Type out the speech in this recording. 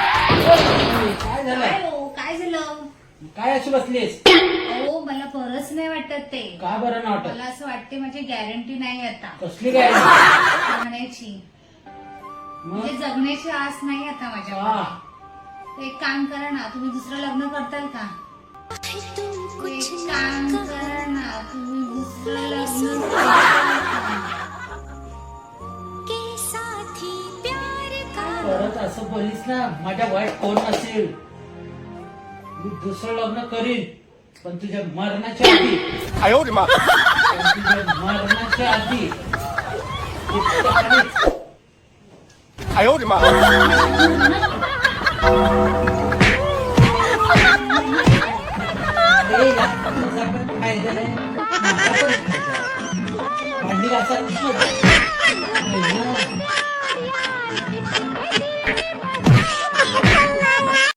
काय झालं काय हो काय झालं काय अशी बसलीस? हो मला बरंच नाही वाटत ते का बरं ना वाटत मला असं वाटते माझी गॅरंटी नाही आता कसली काय? राहण्याची मग? म्हणजे जगण्याची आस नाही आता माझ्या एक काम करा ना तुम्ही दुसरं लग्न करताल का? परत असं बोलीस ना माझ्या वाईट कोण असेल मी दुसरं लग्न करीन पण तुझ्या मरणाच्या आधी. तुझ्या मरणाच्या आधी. इतकं आधीच अरे